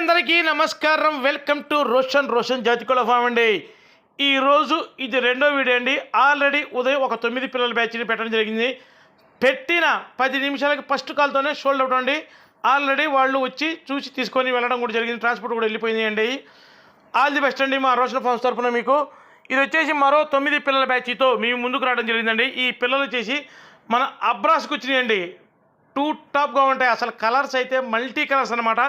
అందరికీ నమస్కారం. Welcome to Roshan Roshan జాతికుల ఫామ్ అండి. ఈరోజు ఇది రెండో వీడియో అండి. ఆల్రెడీ ఉదయం ఒక తొమ్మిది పిల్లల బ్యాచ్ని పెట్టడం జరిగింది. పెట్టిన పది నిమిషాలకి ఫస్ట్ కాల్తోనే షోల్డ్ అవుట్ అండి. ఆల్రెడీ వాళ్ళు వచ్చి చూసి తీసుకొని వెళ్ళడం కూడా జరిగింది. ట్రాన్స్పోర్ట్ కూడా వెళ్ళిపోయింది అండి. ఆల్ ది బెస్ట్ అండి మా రోషన్ ఫామ్స్ తరఫున మీకు. ఇది వచ్చేసి మరో తొమ్మిది పిల్లల బ్యాచ్తో మేము ముందుకు రావడం జరిగిందండి. ఈ పిల్లలు వచ్చేసి మన అబ్రాస్కి వచ్చినాయండి. టూ టాప్గా ఉంటాయి. అసలు కలర్స్ అయితే మల్టీ కలర్స్ అనమాట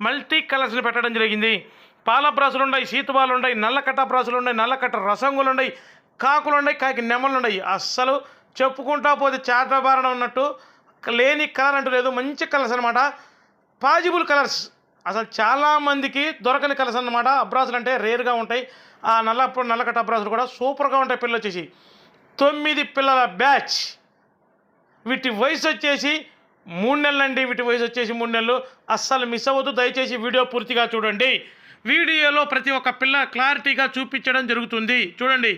మల్టీ కలర్స్ని పెట్టడం జరిగింది. పాల బ్రాసులు ఉన్నాయి సీతుబాలు ఉన్నాయి నల్లకట్ట బ్రాసులు ఉన్నాయి నల్లకట్ట రసంగులు ఉన్నాయి కాకులు ఉన్నాయి కాకి నెమలు ఉన్నాయి అస్సలు చెప్పుకుంటా పోతే చాటబారణ ఉన్నట్టు లేని కలర్ అంటూ లేదు. మంచి కలర్స్ అనమాట పాజిబుల్ కలర్స్. అసలు చాలామందికి దొరకని కలర్స్ అన్నమాట. అబ్రాసులు అంటే రేర్గా ఉంటాయి. ఆ నల్ల నల్లకట్ట అబ్రాసులు కూడా సూపర్గా ఉంటాయి పిల్లలు వచ్చేసి. తొమ్మిది పిల్లల బ్యాచ్. వీటి వయసు వచ్చేసి మూడు నెలలు అండి వీటి వయసు వచ్చేసి మూడు నెలలు. అస్సలు మిస్ అవ్వద్దు. దయచేసి వీడియో పూర్తిగా చూడండి. వీడియోలో ప్రతి ఒక్క పిల్ల క్లారిటీగా చూపించడం జరుగుతుంది. చూడండి.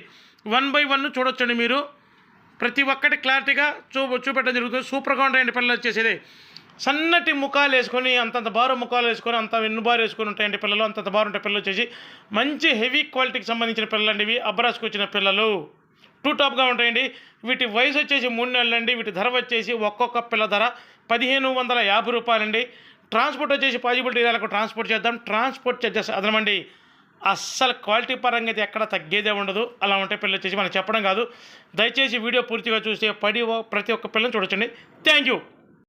వన్ బై వన్ చూడొచ్చండి మీరు. ప్రతి ఒక్కటి క్లారిటీగా చూ చూపెట్టడం జరుగుతుంది. సూపర్గా ఉంటాయండి పిల్లలు వచ్చేసేది. సన్నటి ముఖాలు వేసుకొని అంతంత బారు ముఖాలు వేసుకొని అంత వెన్ను బారు వేసుకొని ఉంటాయండి పిల్లలు. అంతంత బారు ఉంటాయి పిల్లలు వచ్చేసి మంచి హెవీ క్వాలిటీకి సంబంధించిన పిల్లలు అండి ఇవి. అబ్రాస్కి వచ్చిన పిల్లలు. టూ టాప్గా ఉంటాయండి. వీటి వయసు వచ్చేసి మూడు నెలలు అండి వీటి ధర వచ్చేసి ఒక్కొక్క పిల్ల ధర పదిహేను వందల యాభై రూపాయలండి. ట్రాన్స్పోర్ట్ వచ్చేసి పాజిబిలిటీ ఏరియాలకు ట్రాన్స్పోర్ట్ చేద్దాం. ట్రాన్స్పోర్ట్ చార్జెస్ అదనమండి. అస్సలు క్వాలిటీ పరంగా అయితే ఎక్కడ తగ్గేదే ఉండదు. అలా ఉంటే పిల్లలు వచ్చేసి మనం చెప్పడం కాదు. దయచేసి వీడియో పూర్తిగా చూస్తే పడి ప్రతి ఒక్క పిల్లని చూడొచ్చండి. Thank you.